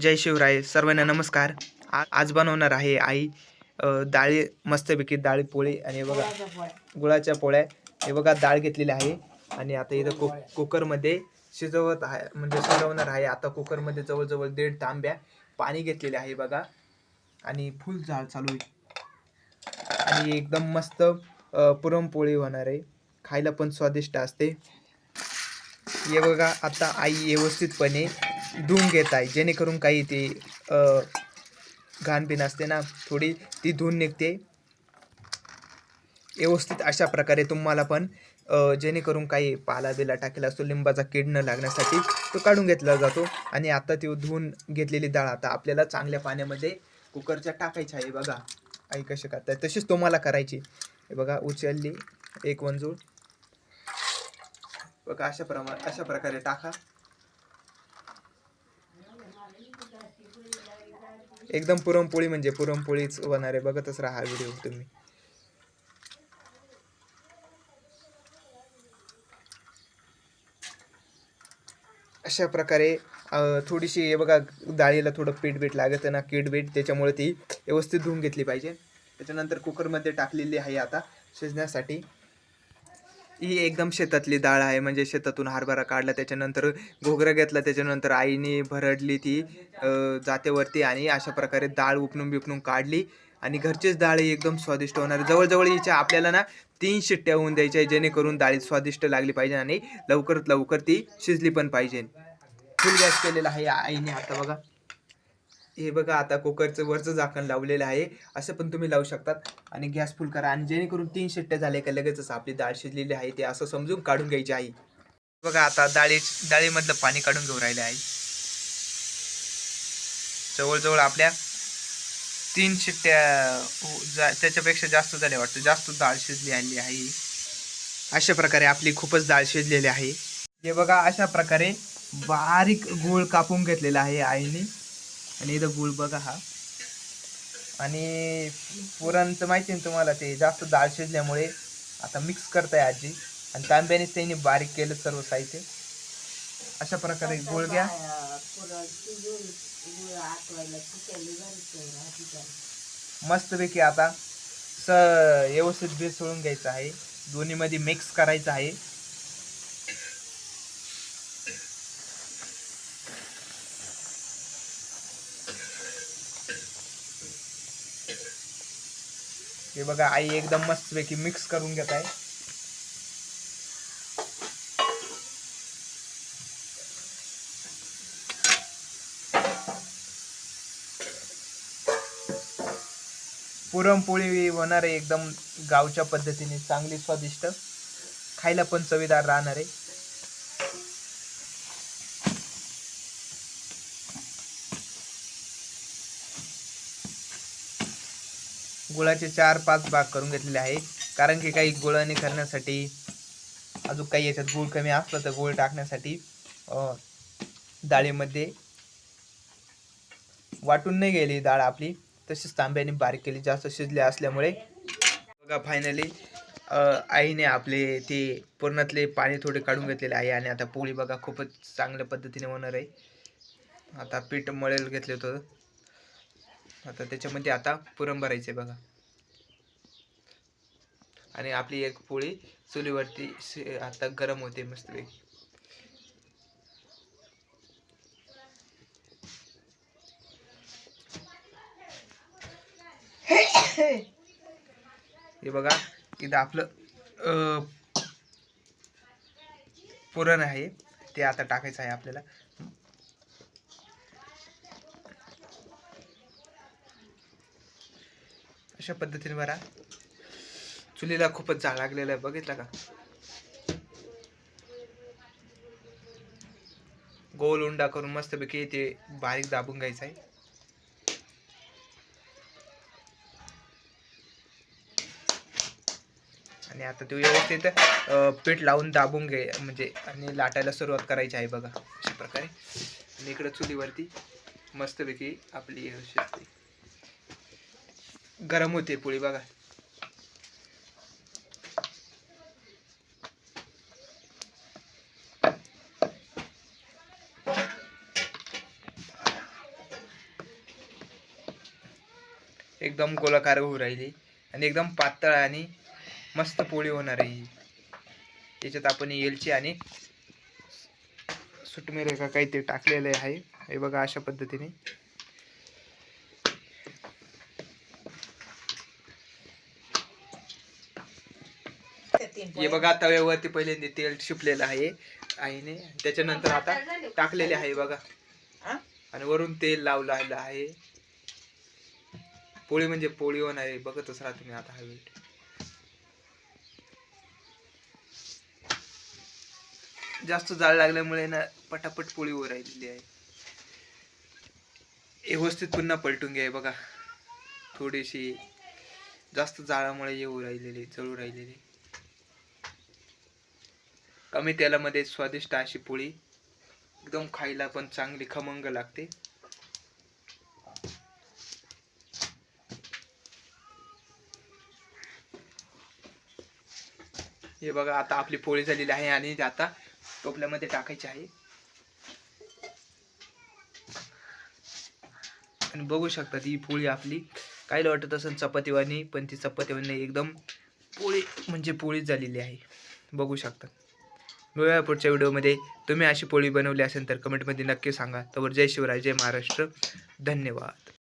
जय शिवराय सर्वांना नमस्कार. आ- आज बनवणार आहे आई डाळी मस्तपैकी डाळी पोळी आणि बघा गुळाच्या पोळ्या. हे बघा डाळ घेतलेली आहे आणि आता इथं कुक कुकरमध्ये शिजवत आहे म्हणजे शिजवणार आहे. आता कुकरमध्ये जवळजवळ दीड तांब्या पाणी घेतलेले आहे बघा. आणि फुल झाड चालू आहे. आणि एकदम मस्त पुरणपोळी होणार आहे. खायला पण स्वादिष्ट असते. हे बघा आता आई व्यवस्थितपणे धुवून घेत आहे. जेणेकरून काही ते अ, असते ना थोडी ती धुवून निघते. व्यवस्थित अशा प्रकारे तुम्हाला पण जेणेकरून काही पाला बिला टाकेला असतो लिंबाचा कीड न लागण्यासाठी तो काढून घेतला जातो. आणि आता ती धुवून घेतलेली डाळ आता आपल्याला चांगल्या पाण्यामध्ये कुकरच्या टाकायची आहे. बघा आई कशी करताय. तशीच तुम्हाला करायची हे बघा उचलली एक वंजूळ. बघा अशा प्रमा अशा प्रकारे टाका. एकदम पुरणपोळी म्हणजे पुरणपोळीच होणार आहे. बघतच राहा व्हिडिओ तुम्ही. अशा प्रकारे थोडीशी हे बघा डाळीला थोडं पीठ बीठ लागत ना कीड बीठ त्याच्यामुळे ती व्यवस्थित धुवून घेतली पाहिजे. त्याच्यानंतर कुकरमध्ये टाकलेली आहे आता शिजण्यासाठी. ही एकदम शेतातली डाळ आहे. म्हणजे शेतातून हरभरा काढला त्याच्यानंतर घोगरा घेतला त्याच्यानंतर आईने भरडली ती जातेवरती आणि अशा प्रकारे डाळ उपणून बिपणून काढली. आणि घरचीच डाळ ही एकदम स्वादिष्ट होणार. जवळजवळ हिच्या आपल्याला ना तीन शिट्ट्या होऊन द्यायच्या जेणेकरून डाळी स्वादिष्ट लागली पाहिजे आणि लवकरात लवकर ती शिजली पण पाहिजे. फुल गॅस केलेला आहे आईने आता बघा. हे बघा आता कुकरचं वरचं झाकण लावलेलं आहे. असं पण तुम्ही लावू शकतात. आणि गॅस फुल करा. आणि जेणेकरून तीन शिट्ट्या झाल्या का लगेचच आपली डाळ शिजलेली आहे. ते असं समजून काढून घ्यायची आहे. बघा आता डाळी डाळीमधलं पाणी काढून घेऊन राहिले आहे. जवळजवळ आपल्या तीन शिट्ट्या हो, जा- त्याच्यापेक्षा जास्त झाल्या वाटतं. जास्त डाळ शिजली आली आहे. अशा प्रकारे आपली खूपच डाळ शिजलेली आहे. हे बघा अशा प्रकारे बारीक गूळ कापून घेतलेला आहे आईने. आणि इथं गूळ बघा हा. आणि पुरणचं माहिती ना तुम्हाला ते जास्त डाळ शिजल्यामुळे आता मिक्स करताय आजी. आणि तांब्यानेच त्यांनी बारीक केलं सर्व साहित्य. अशा प्रकारे गूळ घ्या. मस्तपैकी आता स व्यवस्थित बेसळून घ्यायचं आहे. दोन्हीमध्ये मिक्स करायचं आहे. हे बघा आई एकदम मस्तपैकी मिक्स करून घेत आहे. पुरणपोळी होणार आहे एकदम गावच्या पद्धतीने चांगली स्वादिष्ट. खायला पण चवीदार राहणार आहे. गुळाचे चार पाच भाग करून घेतलेले आहे. कारण की काही गुळाने करण्यासाठी अजून काही याच्यात गुळ कमी असलं तर गुळ टाकण्यासाठी डाळीमध्ये वाटून नाही गेली डाळ आपली. तशीच तांब्याने बारीक केली जास्त शिजले असल्यामुळे. बघा फायनली आईने आपले ते पुरणातले पाणी थोडे काढून घेतलेले आहे. आणि आता पोळी बघा खूपच चांगल्या पद्धतीने होणार आहे. आता पीठ मळेल घेतलं होतं आता त्याच्यामध्ये आता पुरण भरायचे बघा. आणि आपली एक पोळी चुलीवरती आता गरम होते मस्तपैकी. हे बघा इथं आपलं अं, पुरण आहे. ते आता टाकायचं आहे आपल्याला. अशा पद्धतीने बरा. चुलीला खूपच जाळ लागलेला आहे. बघितला का? गोल उंडा करून मस्तपैकी ते बारीक दाबून घ्यायचं आहे. आणि आता तो व्यवस्थित पीठ लावून दाबून घे म्हणजे आणि लाटायला सुरुवात करायची आहे बघा. अशा प्रकारे. आणि इकडं चुलीवरती मस्तपैकी आपली हे शकते. गरम होते पोळी बघा. एकदम गोलाकार होऊ राहिली आणि एकदम पातळ आणि मस्त पोळी होणार आहे त्याच्यात आपण येलची आणि सुटमेरे का काहीतरी टाकलेले आहे. हे बघा अशा पद्धतीने. हे बघा तव्यावरती पहिल्यांदा तेल शिपलेलं आहे आईने. त्याच्यानंतर आता टाकलेले आहे बघा. आणि वरून तेल लावलेलं आहे. पोळी म्हणजे पोळी होणार आहे बघतच राहा तुम्ही आता हा वेट जास्त जाळ लागल्यामुळे ना पटापट पोळी वर राहिलेली आहे व्यवस्थित पुन्हा पलटून घ्या बघा. थोडीशी जास्त जाळामुळे येऊ राहिलेली जळू राहिलेली. कमी तेलामध्ये स्वादिष्ट अशी पोळी. एकदम खायला पण चांगली खमंग लागते. हे बघा आता आपली पोळी झालेली आहे आणि आता टोपल्यामध्ये टाकायची आहे. आणि बघू शकता ही पोळी आपली कायला वाटत असेल चपातीवानी पण ती चपातीवानी एकदम पोळी म्हणजे पोळीच झालेली आहे. बघू शकता. मिळूया पुढच्या व्हिडिओमध्ये तुम्ही अशी पोळी बनवली असेल तर कमेंटमध्ये नक्की सांगा. तर जय शिवराय जय महाराष्ट्र. धन्यवाद.